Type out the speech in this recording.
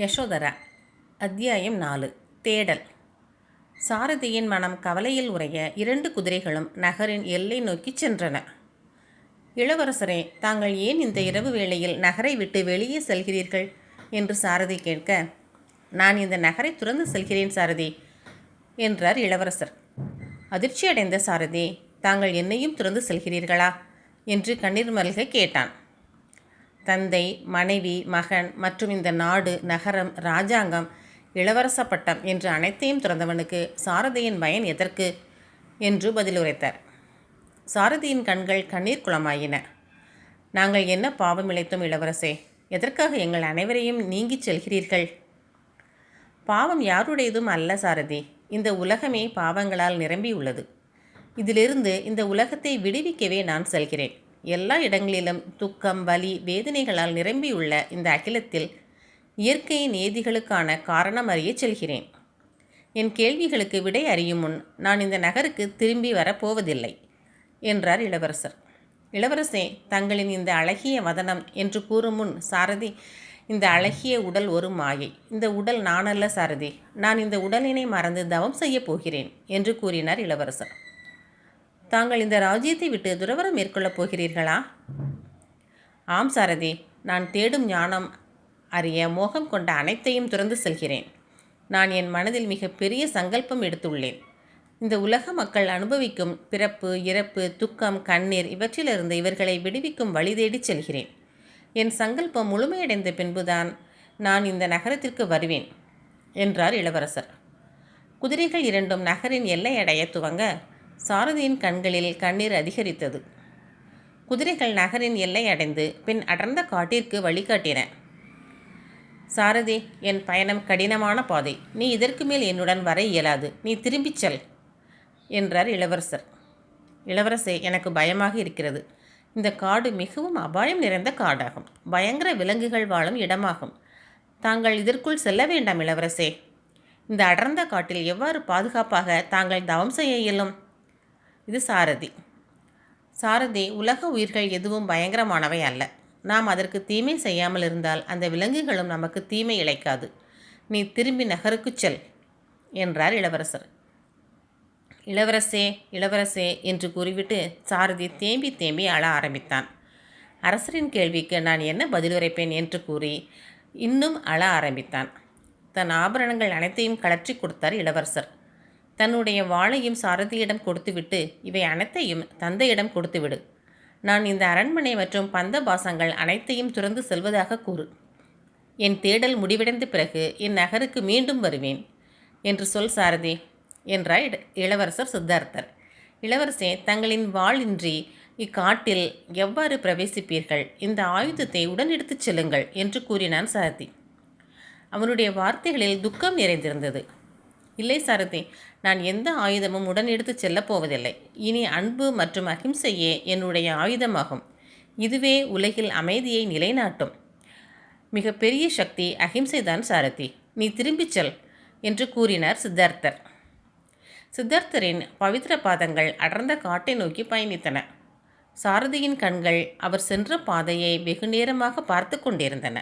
யசோதரா. அத்தியாயம் நாலு. தேடல். சாரதியின் மனம் கவலையில் உறைய இரண்டு குதிரைகளும் நகரின் எல்லை நோக்கிச் சென்றன. இளவரசரே தாங்கள் ஏன் இந்த இரவு வேளையில் நகரை விட்டு வெளியே செல்கிறீர்கள்? என்று சாரதி கேட்க நான் இந்த நகரை துறந்து செல்கிறேன் சாரதி என்றார் இளவரசர். அதிர்ச்சியடைந்த சாரதி தாங்கள் என்னையும் துறந்து செல்கிறீர்களா? என்று கண்ணீர் மல்க கேட்டான். தந்தை மனைவி மகன் மற்றும் இந்த நாடு நகரம் ராஜாங்கம் இளவரச பட்டம் என்று அனைத்தையும் துறந்தவனுக்கு சாரதியின் பயன் எதற்கு? என்று பதிலுரைத்தார். சாரதியின் கண்கள் கண்ணீர் குளமாயின. நாங்கள் என்ன பாவம் இழைத்தோம் இளவரசே? எதற்காக எங்கள் அனைவரையும் நீங்கிச் செல்கிறீர்கள்? பாவம் யாருடையதும் அல்ல சாரதி. இந்த உலகமே பாவங்களால் நிரம்பியுள்ளது. இதிலிருந்து இந்த உலகத்தை விடுவிக்கவே நான் செல்கிறேன். எல்லா இடங்களிலும் துக்கம் வலி வேதனைகளால் நிரம்பியுள்ள இந்த அகிலத்தில் இயற்கையின் நீதிகளுக்கான காரணம் அறிய செல்கிறேன். என் கேள்விகளுக்கு விடை அறியும் முன் நான் இந்த நகருக்கு திரும்பி வரப்போவதில்லை என்றார் இளவரசர். இளவரசே தங்களின் இந்த அழகிய வதனம் என்று கூறும் முன் சாரதி இந்த அழகிய உடல் ஒரு மாயை. இந்த உடல் நானல்ல சாரதி. நான் இந்த உடலினை மறந்து தவம் செய்யப் போகிறேன் என்று கூறினார் இளவரசர். தாங்கள் இந்த ராஜ்யத்தை விட்டு துறவரம் மேற்கொள்ளப் போகிறீர்களா? ஆம் சாரதி. நான் தேடும் ஞானம் அறிய மோகம் கொண்ட அனைத்தையும் துறந்து செல்கிறேன். நான் என் மனதில் மிக பெரிய சங்கல்பம் எடுத்துள்ளேன். இந்த உலக மக்கள் அனுபவிக்கும் பிறப்பு இறப்பு துக்கம் கண்ணீர் இவற்றிலிருந்து இவர்களை விடுவிக்கும் வழி தேடிச் செல்கிறேன். என் சங்கல்பம் முழுமையடைந்த பின்புதான் நான் இந்த நகரத்திற்கு வருவேன் என்றார் இளவரசர். குதிரைகள் இரண்டும் நகரின் எல்லை அடைய துவங்க சாரதியின் கண்களில் கண்ணீர் அதிகரித்தது. குதிரைகள் நகரின் எல்லை அடைந்து பின் அடர்ந்த காட்டிற்கு வழிகாட்டின சாரதி என் பயணம் கடினமான பாதை. நீ இதற்கு மேல் என்னுடன் வர இயலாது. நீ திரும்பிச் செல் என்றார் இளவரசர். இளவரசே எனக்கு பயமாக இருக்கிறது. இந்த காடு மிகவும் அபாயம் நிறைந்த காடாகும். பயங்கர விலங்குகள் வாழும் இடமாகும். தாங்கள் இதற்குள் செல்ல வேண்டாம் இளவரசே. இந்த அடர்ந்த காட்டில் எவ்வாறு பாதுகாப்பாக தாங்கள் தவம் செய்ய இயலும்? இது சாரதி. சாரதி உலக உயிர்கள் எதுவும் பயங்கரமானவை அல்ல. நாம் அதற்கு தீமை செய்யாமல் இருந்தால் அந்த விலங்குகளும் நமக்கு தீமை இழைக்காது. நீ திரும்பி நகருக்குச் செல் என்றார் இளவரசர். இளவரசே இளவரசே என்று கூறிவிட்டு சாரதி தேம்பி தேம்பி அழ ஆரம்பித்தான். அரசரின் கேள்விக்கு நான் என்ன பதிலுரைப்பேன் என்று கூறி இன்னும் அழ ஆரம்பித்தான். தன் ஆபரணங்கள் அனைத்தையும் கலற்றி கொடுத்தார் இளவரசர். தன்னுடைய வாளையும் சாரதியிடம் கொடுத்துவிட்டு இவை அனைத்தையும் தந்தையிடம் கொடுத்துவிடு. நான் இந்த அரண்மனை மற்றும் பந்த பாசங்கள் அனைத்தையும் துறந்து செல்வதாக கூறு. என் தேடல் முடிவடைந்த பிறகு என் நகருக்கு மீண்டும் வருவேன் என்று சொல் சாரதி என்றார் இளவரசர் சித்தார்த்தர். இளவரசே தங்களின் வாளின்றி இக்காட்டில் எவ்வாறு பிரவேசிப்பீர்கள்? இந்த ஆயுதத்தை உடன் எடுத்துச் செல்லுங்கள் என்று கூறினான் சாரதி. அவனுடைய வார்த்தைகளில் துக்கம் நிறைந்திருந்தது. இல்லை சாரதி நான் எந்த ஆயுதமும் உடன் எடுத்து செல்லப் போவதில்லை. இனி அன்பு மற்றும் அகிம்சையே என்னுடைய ஆயுதமாகும். இதுவே உலகில் அமைதியை நிலைநாட்டும். மிகப்பெரிய சக்தி அகிம்சைதான் சாரதி. நீ திரும்பிச் செல் என்று கூறினார் சித்தார்த்தர். சித்தார்த்தரின் பவித்திர பாதங்கள் அடர்ந்த காட்டை நோக்கி பயணித்தன. சாரதியின் கண்கள் அவர் சென்ற பாதையை வெகு நேரமாக பார்த்து கொண்டிருந்தன.